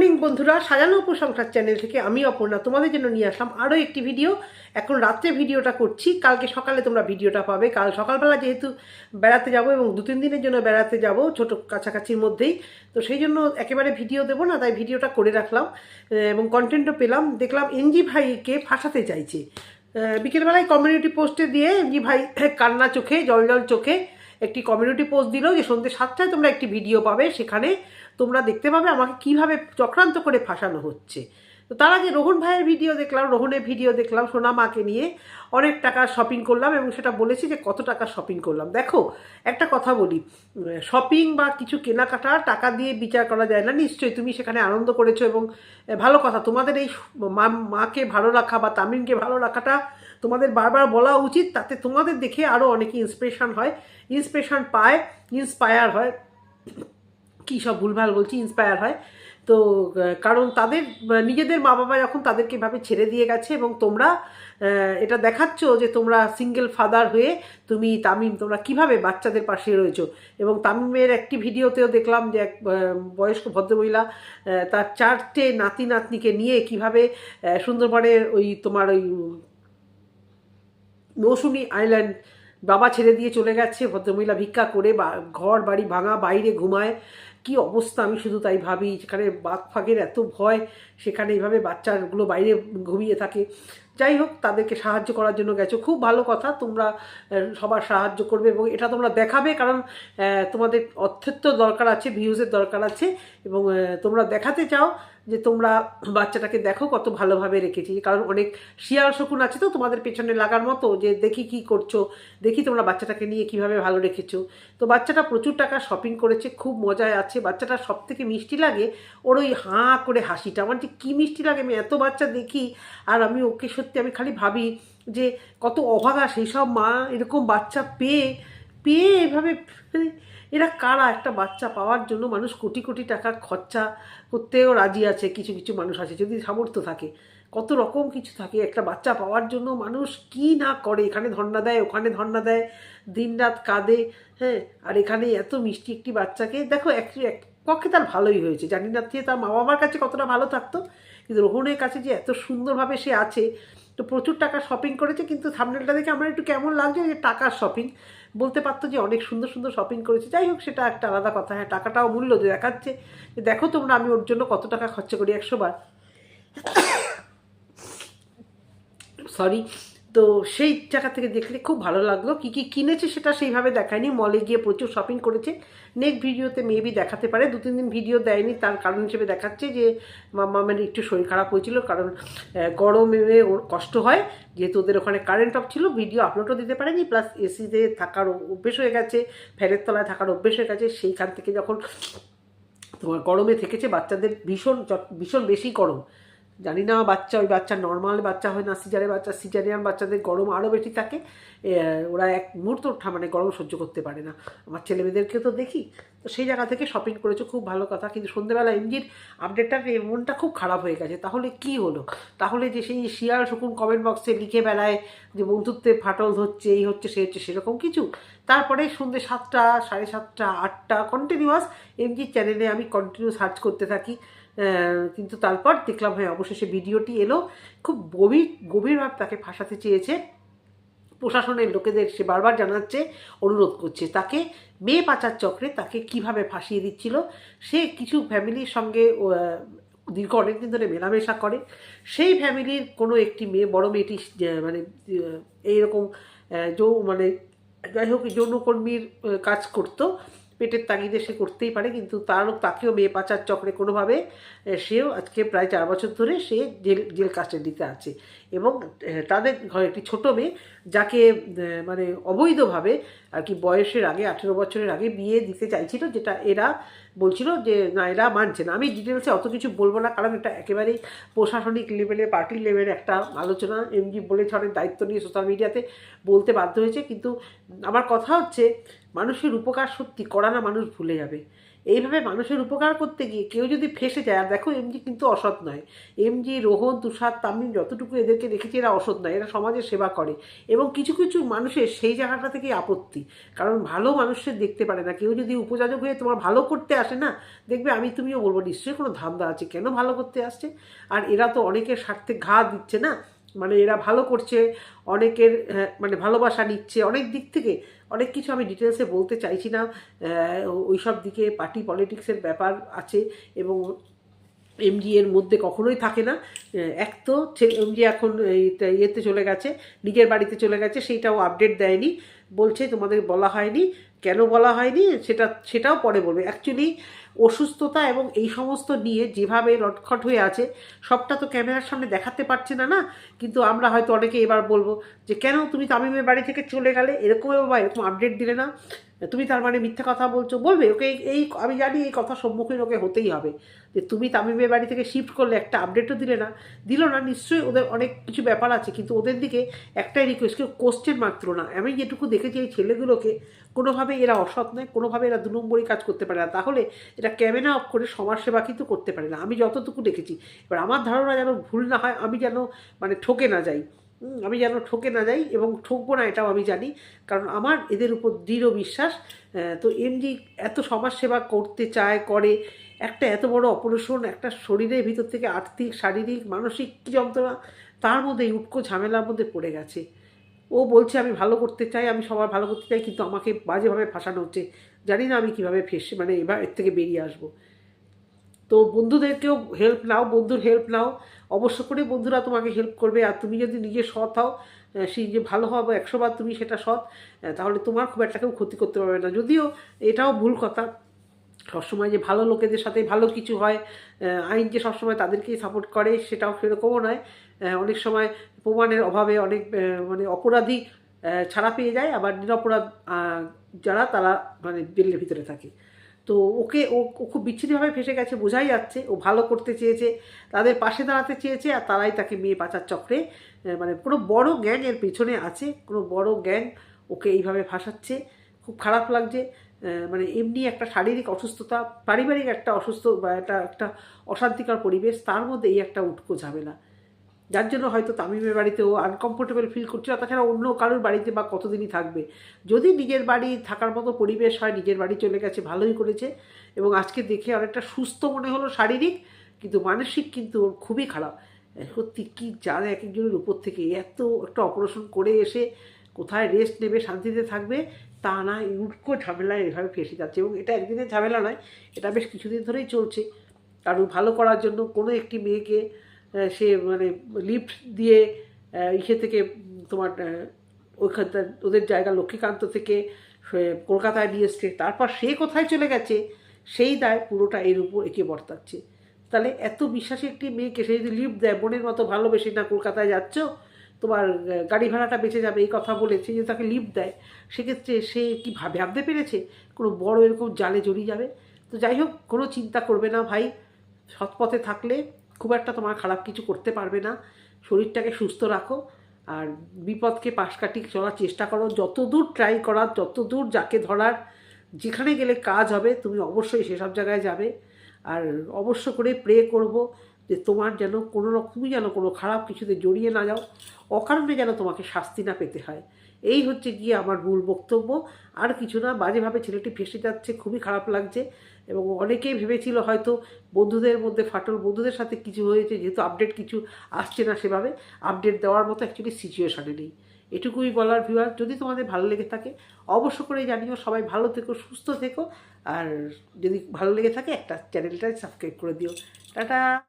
Morning বন্ধুরা, সাজানো উপসংসার channel থেকে আমি অপর্ণা তোমাদের জন্য নিয়ে আসলাম আরও একটি ভিডিও। এখন রাত্রে ভিডিওটা করছি, কালকে সকালে তোমরা ভিডিওটা পাবে। কাল সকালবেলা যেহেতু বেড়াতে যাব এবং দু তিন দিনের জন্য বেড়াতে যাব ছোট কাছাকাছির মধ্যেই, তো সেই জন্য একেবারে ভিডিও দেবো না, তাই ভিডিওটা করে রাখলাম। এবং কন্টেন্টও পেলাম। দেখলাম এনজি ভাইকে ফাঁসাতে চাইছে। বিকেলবেলায় কমিউনিটি পোস্টে দিয়ে এমজি ভাই কান্না চোখে, জল জল চোখে একটি কমিউনিটি পোস্ট দিল যে সন্ধ্যে সাতটায় তোমরা একটি ভিডিও পাবে। সেখানে তোমরা দেখতে পাবে আমাকে কীভাবে চক্রান্ত করে ফাঁসানো হচ্ছে। তো তার আগে রোহন ভাইয়ের ভিডিও দেখলাম, রোহনের ভিডিও দেখলাম সোনা মাকে নিয়ে অনেক টাকা শপিং করলাম এবং সেটা বলেছি যে কত টাকা শপিং করলাম। দেখো, একটা কথা বলি শপিং বা কিছু কেনাকাটা টাকা দিয়ে বিচার করা যায় না, নিশ্চয়ই তুমি সেখানে আনন্দ করেছ এবং ভালো কথা, তোমাদের এই মাকে ভালো রাখা বা তামিমকে ভালো রাখাটা তোমাদের বারবার বলা উচিত, তাতে তোমাদের দেখে আরও অনেকে ইন্সপিরেশান হয় ইন্সপিরেশান পায় ইন্সপায়ার হয়। কী সব ভুলভাল বলছি ইন্সপায়ার হয়। তো কারণ তাদের নিজেদের মা বাবা যখন তাদেরকে এভাবে ছেড়ে দিয়ে গেছে এবং তোমরা এটা দেখাচ্ছ যে তোমরা সিঙ্গেল ফাদার হয়ে তুমি তামিম, তোমরা কীভাবে বাচ্চাদের পাশে রয়েছো। এবং তামিমের একটি ভিডিওতেও দেখলাম যে এক বয়স্ক ভদ্রমহিলা তার চারটে নাতি নাতনিকে নিয়ে কীভাবে সুন্দরবনের ওই তোমার ওই, মৌসুমি আইল্যান্ড বাবা ছেড়ে দিয়ে চলে গেছে, ভদ্রমহিলা ভিক্ষা করে বা, ঘর, বাড়ি ভাঙা, বাইরে ঘুমায়। কি অবস্থা আমি শুধু তাই ভাবি সেখানে বাঘ ফাঁকের এত ভয়, সেখানে এইভাবে বাচ্চাগুলো বাইরে ঘুমিয়ে থাকে। যাই হোক, তাদেরকে সাহায্য করার জন্য গেছো। খুব ভালো কথা, তোমরা সবার সাহায্য করবে এবং এটা তোমরা দেখাবে কারণ তোমাদের অর্থের দরকার আছে ভিউজের দরকার আছে এবং তোমরা দেখাতে চাও। যে তোমরা বাচ্চাটাকে দেখো, কত ভালোভাবে রেখেছি। কারণ অনেক শিয়াল শকুন আছে তো, তোমাদের পেছনে লাগার মতো যে দেখি কি করছ, দেখি তোমরা বাচ্চাটাকে নিয়ে কীভাবে ভালো রেখেছো। তো বাচ্চাটা প্রচুর টাকা শপিং করেছে, খুব মজায় আছে। বাচ্চাটা সব থেকে মিষ্টি লাগে ওর ওই হাঁ করে হাসিটা। আমার যে কী মিষ্টি লাগে, আমি এত বাচ্চা দেখি, আর আমি ওকে সত্যি আমি খালি ভাবি যে কত অভাগা সেই সব মা এরকম বাচ্চা পেয়ে পেয়ে এভাবে মানে এরা কারা? একটা বাচ্চা পাওয়ার জন্য মানুষ কোটি কোটি টাকা খরচা করতেও রাজি আছে, কিছু কিছু মানুষ আছে, যদি সামর্থ্য থাকে। কত রকম কিছু থাকে, একটা বাচ্চা পাওয়ার জন্য মানুষ কি না করে? এখানে ধর্ণা দেয়, ওখানে ধর্ণা দেয়, দিনরাত কাঁদে হ্যাঁ? আর এখানে এত মিষ্টি একটি বাচ্চাকে, দেখো এক এক পক্ষে তার ভালোই হয়েছে। জানি না তার মা বাবার কাছে কতটা ভালো থাকতো, কিন্তু রোহনের কাছে যে এত সুন্দরভাবে সে আছে, তো প্রচুর টাকা শপিং করেছে, কিন্তু থামনেলটা দেখে আমার একটু কেমন লাগছে যে টাকার শপিং বলতে পারতো যে অনেক সুন্দর সুন্দর শপিং করেছে। যাই হোক, সেটা একটা আলাদা কথা। হ্যাঁ টাকাটাও মূল্য যে দেখাচ্ছে যে দেখো তোমরা, আমি ওর জন্য কত টাকা খরচা করি? একশো বার। সরি তো সেই জায়গা থেকে দেখলে খুব ভালো লাগল। কী কী কিনেছে সেটা সেইভাবে দেখায়নি। মলে গিয়ে প্রচুর শপিং করেছে। নেক্সট ভিডিওতে মেবি দেখাতে পারে। দু, তিন দিন ভিডিও দেয়নি। তার কারণ হিসেবে দেখাচ্ছে যে মামামের একটু শরীর খারাপ হয়েছিল। কারণ গরমে ওর কষ্ট হয়। যেহেতু ওদের ওখানে কারেন্ট অফ ছিল ভিডিও আপলোডও দিতে পারেনি। প্লাস এসিতে থাকার অভ্যেস হয়ে গেছে। ফ্যানের তলায় থাকার অভ্যেস হয়ে গেছে। সেইখান থেকে যখন তোমার গরমে থেকেছে, বাচ্চাদের ভীষণ ভীষণ বেশি গরম। জানি না বাচ্চা, ওই বাচ্চা নর্মাল বাচ্চা হয় না সিজারের বাচ্চা সিজারিয়ান বাচ্চাদের গরম আরও বেশি থাকে ওরা এক মুহূর্ত ঠা- মানে গরম সহ্য করতে পারে না। আমার ছেলে ছেলেমেয়েদেরকে তো দেখি, তো সেই জায়গা থেকে শপিং করেছ, খুব ভালো কথা, কিন্তু সন্ধ্যেবেলা এমজির আপডেটটা মনটা খুব খারাপ হয়ে গেছে। তাহলে কি হলো? তাহলে যে সেই শিয়াল শকুন কমেন্ট বক্সে লিখে বেলায় যে বন্ধুত্বে ফাটল ধরছে, এই হচ্ছে সে হচ্ছে, সেরকম কিছু। তারপরে সন্ধ্যে সাতটা, সাড়ে সাতটা, আটটা কন্টিনিউয়াস এমজির চ্যানেলে আমি কন্টিনিউ সার্চ করতে থাকি। কিন্তু তারপর দেখলাম হ্যাঁ অবশেষে ভিডিওটি এলো। খুব গভীর গভীরভাবে তাকে ফাঁসাতে চেয়েছে। প্রশাসনের লোকেদের সে বারবার জানাচ্ছে, অনুরোধ করছে। তাকে মেয়ে পাচার চক্রে তাকে কীভাবে ফাঁসিয়ে দিচ্ছিল, সে কিছু ফ্যামিলির সঙ্গে দীর্ঘ অনেকদিন ধরে মেলামেশা করে। সেই ফ্যামিলির কোনো একটি মেয়ে, বড় মেয়েটি মানে এইরকম যৌ মানে যাই হোক, যৌনকর্মীর কাজ করতো। পেটের তাগিদে সে করতেই পারে, কিন্তু তারও তাকেও মেয়ে পাচার চক্রে কোনোভাবে সেও আজকে প্রায় চার বছর ধরে সে জেল জেল কাস্টাডিতে আছে। এবং তাদের ঘরে একটি ছোটো মেয়ে যাকে মানে অবৈধভাবে আর কি বয়সের আগে, আঠেরো বছরের আগে বিয়ে দিতে চাইছিল, যেটা এরা বলছিল যে, না, এরা মানছে না। আমি ডিটেলসে অত কিছু বলব না, কারণ এটা একেবারেই প্রশাসনিক লেভেলে পার্টি লেভেলের একটা আলোচনা। এমজি বলেছে অনেক দায়িত্ব নিয়ে সোশ্যাল মিডিয়াতে বলতে বাধ্য হয়েছে, কিন্তু আমার কথা হচ্ছে মানুষের উপকার সত্যি, করা না মানুষ ভুলে যাবে। এইভাবে মানুষের উপকার করতে গিয়ে কেউ যদি ফেসে যায়, আর দেখো এমজি কিন্তু অসৎ নয়। এমজি, রোহন, তুষার, তামিম যতটুকু এদেরকে দেখেছি এরা অসৎ নয়, এরা সমাজের সেবা করে। এবং কিছু কিছু মানুষের সেই জায়গাটা থেকে আপত্তি। কারণ ভালো মানুষের দেখতে পারে না। কেউ যদি উপযাজক হয়ে তোমার ভালো করতে আসে না, দেখবে আমি তুমিও বলব, নিশ্চয়ই কোনো ধান্দা আছে। কেন ভালো করতে আসছে? আর এরা তো অনেকের স্বার্থে ঘা দিচ্ছে না। মানে এরা ভালো করছে, অনেকের মানে ভালোবাসা নিচ্ছে, অনেক দিক থেকে অনেক কিছু আমি ডিটেলসে বলতে চাইছি না ওই সব দিকে পার্টি পলিটিক্সের ব্যাপার আছে এবং এমজি এর মধ্যে কখনোই থাকে না এক তো এমজি এখন ইয়েতে চলে গেছে, নিজের বাড়িতে চলে গেছে, সেইটাও আপডেট দেয়নি, বলছে তোমাদের বলা হয়নি, কেন বলা হয়নি, সেটা, সেটাও পরে বলবে। অ্যাকচুয়ালি অসুস্থতা এবং এই সমস্ত নিয়ে যেভাবে রটখট হয়ে আছে, সবটা তো ক্যামেরার সামনে দেখাতে পারছে না না? কিন্তু আমরা হয়তো অনেকে এবার বলব যে, কেন তুমি তামিমের বাড়ি থেকে চলে গেলে? এরকম বা এরকম আপডেট দিলে না? তুমি তার মানে মিথ্যা কথা বলছো, বলবে, ওকে, এই- এই, আমি জানি এই কথা সম্মুখীন ওকে হতেই হবে। যে, তুমি তামিমের বাড়ি থেকে শিফট করলে একটা আপডেটও দিলে না। দিল না, নিশ্চয়ই ওদের অনেক কিছু ব্যাপার আছে, কিন্তু ওদের দিকে একটাই রিকোয়েস্ট কেউ কোশ্চেন মাত্র না। আমি যেটুকু দেখেছি এই ছেলেগুলোকে, কোনোভাবে এরা অসৎ নয়, কোনোভাবে এরা দু নম্বরই কাজ করতে পারে না। তাহলে এটা ক্যামেরা অফ করে সমাজসেবা কিন্তু করতে পারে না। আমি যতটুকু দেখেছি, এবার আমার ধারণা যেন ভুল না হয়, আমি যেন মানে ঠকে না যাই। আমি যেন ঠকে না যাই এবং ঠকবো না এটাও আমি জানি, কারণ আমার এদের উপর দৃঢ় বিশ্বাস তো এমজি এত সমাজসেবা করতে চায়, করে, একটা এত বড় অপারেশন, একটা শরীরের ভিতর থেকে আর্থিক, শারীরিক, মানসিক কী যন্ত্রণা, তার মধ্যে এই উটকো ঝামেলার মধ্যে পড়ে গেছে। ও বলছে, আমি ভালো করতে চাই, আমি সবার ভালো করতে চাই, কিন্তু আমাকে বাজেভাবে ফাঁসানো হচ্ছে। জানি না আমি কীভাবে ফেসে মানে এবার এর থেকে বেরিয়ে আসব। তো বন্ধুদেরকেও হেল্প নাও, বন্ধুর হেল্প নাও। অবশ্য করে বন্ধুরা তোমাকে হেল্প করবে। আর তুমি যদি নিজে সৎ হও সেই যে ভালো হওয়া হবে একশোবার তুমি সেটা সৎ তাহলে তোমার খুব একটা কেউ ক্ষতি করতে পারবে না। যদিও এটাও ভুল কথা। সবসময় যে ভালো লোকেদের সাথে ভালো কিছু হয় আইন যে সবসময় তাদেরকেই সাপোর্ট করে, সেটাও সেরকমও নয়। অনেক সময় প্রমাণের অভাবে অনেক মানে অপরাধী ছাড়া পেয়ে যায়, আবার নিরপরাধ যারা তারা মানে জেলের ভিতরে থাকে। তো ওকে, ও খুব বিচ্ছিরিভাবে ফেসে গেছে, বোঝাই যাচ্ছে, ও ভালো করতে চেয়েছে, তাদের পাশে দাঁড়াতে চেয়েছে, আর তারাই তাকে মেয়ে পাচার চক্রে মানে কোনো বড় গ্যাং এর পেছনে আছে, কোনো বড় গ্যাং ওকে এইভাবে ফাঁসাচ্ছে। খুব খারাপ লাগছে মানে এমনি একটা শারীরিক অসুস্থতা, পারিবারিক একটা অসুস্থ বা একটা একটা অশান্তিকর পরিবেশ, তার মধ্যে এই একটা উটকো ঝামেলা। যার জন্য হয়তো তামিমের বাড়িতে ও আনকমফোর্টেবল ফিল করছিল তাছাড়া অন্য কারোর বাড়িতে বা কতদিনই থাকবে। যদি নিজের বাড়ি থাকার মতো পরিবেশ হয়, নিজের বাড়ি চলে গেছে, ভালোই করেছে, এবং আজকে দেখে অনেকটা সুস্থ মনে হলো শারীরিক, কিন্তু মানসিক কিন্তু ওর খুবই খারাপ। সত্যি কি জানে এক একজনের উপর থেকে এত একটা অপারেশন করে এসে কোথায় রেস্ট নেবে, শান্তিতে থাকবে, তা না উটকো ঝামেলায় এভাবে ফেসে যাচ্ছে, এবং এটা একদিনের ঝামেলা নয়, এটা বেশ কিছুদিন ধরেই চলছে। কারণ ভালো করার জন্য কোনো একটি মেয়েকে সে মানে লিফট দিয়ে ইসে থেকে তোমার ওইখানটা, ওদের জায়গা লক্ষ্মীকান্ত থেকে কলকাতায় নিয়ে এসছে। তারপর সে কোথায় চলে গেছে? সেই দায় পুরোটা এর উপর একে বর্তাচ্ছে। তাহলে এত বিশ্বাসী একটি মেয়েকে সে যদি লিফট দেয় বোনের মতো ভালোবেসে না কলকাতায় যাচ্ছ, তোমার গাড়ি ভাড়াটা বেঁচে যাবে, এই কথা বলে সে যদি তাকে লিফট দেয়, সেক্ষেত্রে সে কি ভাবে ভাবতে পেরেছে? কোনো বড় এরকম জালে জড়িয়ে যাবে? তো যাই হোক, কোনো চিন্তা করবে না ভাই। সৎপথে থাকলে খুব একটা তোমার খারাপ কিছু করতে পারবে না। শরীরটাকে সুস্থ রাখো আর বিপদকে পাশ কাটিয়ে চলার চেষ্টা করো। যত দূর ট্রাই করার যত দূর যাকে ধরার, যেখানে গেলে কাজ হবে, তুমি অবশ্যই সেসব জায়গায় যাবে। আর অবশ্য করে প্রে করব যে তোমার যেন কোনো রকমই যেন কোনো খারাপ কিছুতে জড়িয়ে না যাও। অকারণে যেন তোমাকে শাস্তি না পেতে হয়। এই হচ্ছে গিয়ে আমার মূল বক্তব্য। আর কিছু না, বাজেভাবে ছেলেটি ফেসে যাচ্ছে, খুবই খারাপ লাগছে। এবং অনেকেই ভেবেছিল হয়তো বন্ধুদের মধ্যে, ফাটল বন্ধুদের সাথে কিছু হয়েছে, যেহেতু আপডেট কিছু আসছে না সেভাবে আপডেট দেওয়ার মতো অ্যাকচুয়ালি সিচুয়েশানে নেই। এটুকুই বলার ভিউয়ার যদি তোমাদের ভালো লেগে থাকে অবশ্য করে জানিও। সবাই ভালো থেকো, সুস্থ থেকো, আর যদি ভালো লেগে থাকে, একটা চ্যানেলটা সাবস্ক্রাইব করে দিও। টাটা!